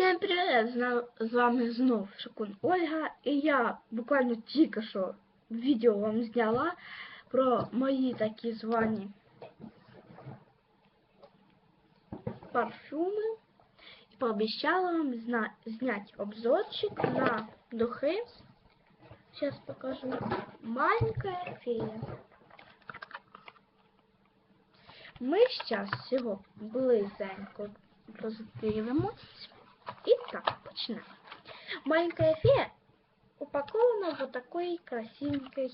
Всем привет! З вами знов Шакун Ольга, і я буквально тільки що відео вам зняла про мої такі звані парфюми і пообіцяла вам зна- зняти обзорчик на духи. Сейчас покажу. Маленькая фея. Ми зараз його близенько роздивимось. І так, почнемо. Маленькая фея упакована в такой красивенькой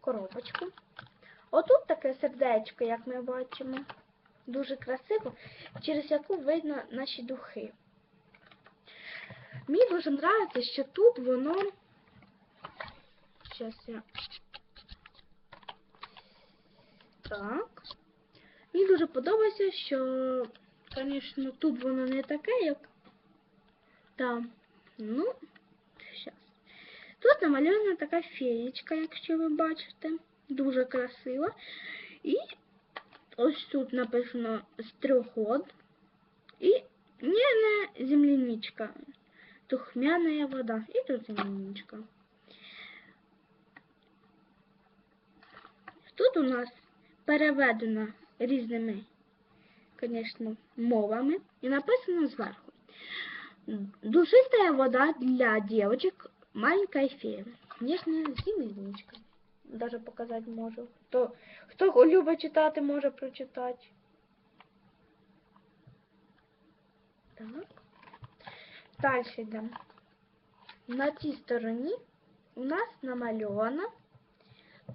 коробочку. Отут таке сердечко, як ми бачимо. Дуже красиво, через яку видно наші духи. Мені дуже подобається, що тут воно. Зараз я. Так. Мені дуже подобається, що, звісно, тут воно не таке, як там. Ну, зараз. Тут намальована така феєчка, якщо ви бачите. Дуже красива. І ось тут написано стрьоход. І не, не земляничка. Тухмяная вода. І тут земляничка. Тут у нас переведено різними, звісно, мовами і написано зверху. Душистая вода для девочек, маленькая фея. Нежная земляничка. Даже показати можу. Хто, хто любить читати, може прочитати. Так. Далі йдемо. На цій стороні у нас намальована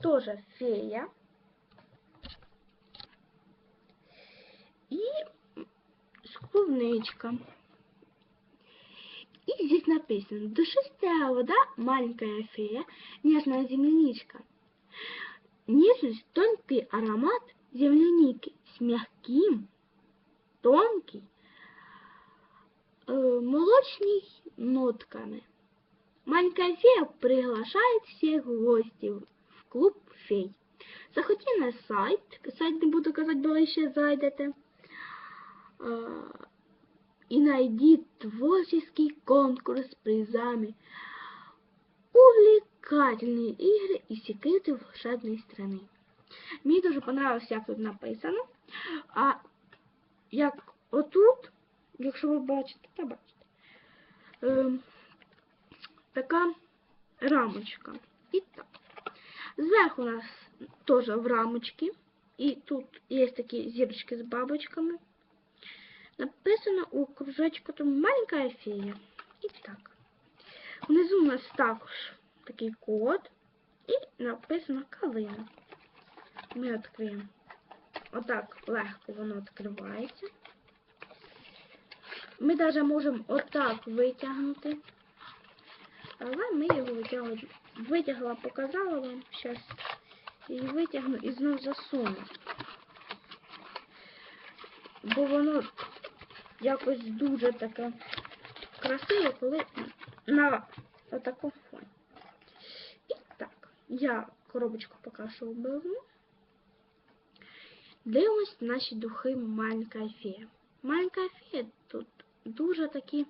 теж фея. Клубничка. И здесь написано душистая вода, маленькая фея, нежная земляничка. Нежность, тонкий аромат земляники с мягким, тонкий, э, молочной нотками. Маленькая фея приглашает всех гостей в клуб фей. Заходи на сайт, сайт не буду казати, бо ви ще зайдете. А, и найди творческий конкурс с призами, увлекательные игры и секреты волшебной страны. Мені дуже понравилось, як тут написано. А як отут, якщо ви бачите, то бачите, е, така рамочка. І так. Зверху у нас тоже в рамочке. И тут есть такие зеброчки с бабочками. Написано у кружечку там маленькая фея. І так. Внизу у нас також такий код. І написано калина. Ми відкриємо. Отак легко воно відкривається. Ми навіть можемо отак витягнути. Але ми його витягли. Витягла, показала вам. Зараз її витягну і знов засуну. Бо воно якось дуже таке красиве, коли на отакому фоні. І так, я коробочку поки що оберну. Дивимось наші духи маленька фея. Маленька фея тут дуже такий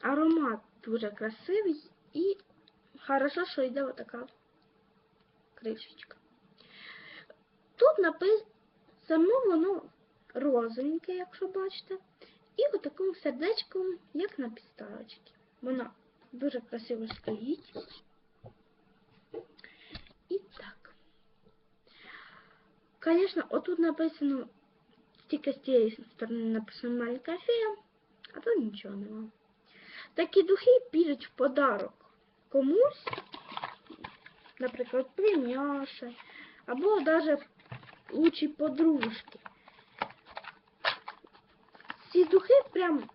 аромат дуже красивий і хорошо, що йде отака кришечка. Тут написано воно розовеньке, якщо бачите, і отаким сердечком, як на підставочці. Вона дуже красиво стоїть. І так. Звісно, отут написано, тільки з цієї сторони написано маленька фея, а тут нічого нема. Такі духи підуть в подарок комусь, наприклад, племяші, або навіть лучшій подружки. Ці духи прям,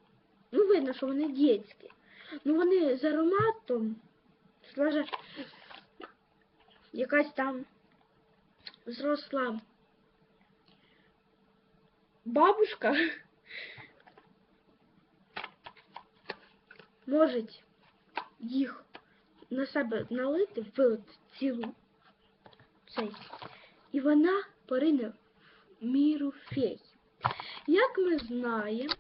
ну видно, що вони дітські. Ну вони з ароматом, даже якась там зросла бабушка може їх на себе налити, вилити цілу цей. І вона порине в міру фей. Як ми знаємо,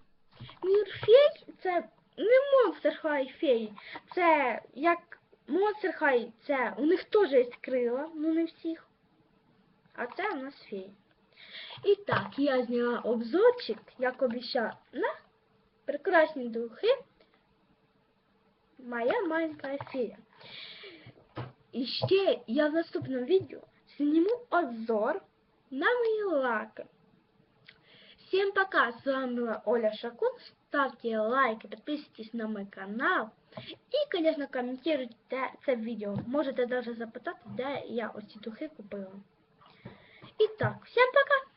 Мір фей це не Monster High феї. Це як Monster High, це у них теж є крила, ну не всіх. А це у нас феї. І так, я зняла обзорчик, як обіцяла, на прекрасні духи. Моя маленька фея. І ще я в наступному відео зніму обзор на мої лаки. Всем пока, с вами была Оля Шакун. Ставьте лайки, подписывайтесь на мой канал. І, конечно, коментуйте це відео. Можете даже запитати, де я ось ці духи купила. І так, всем пока!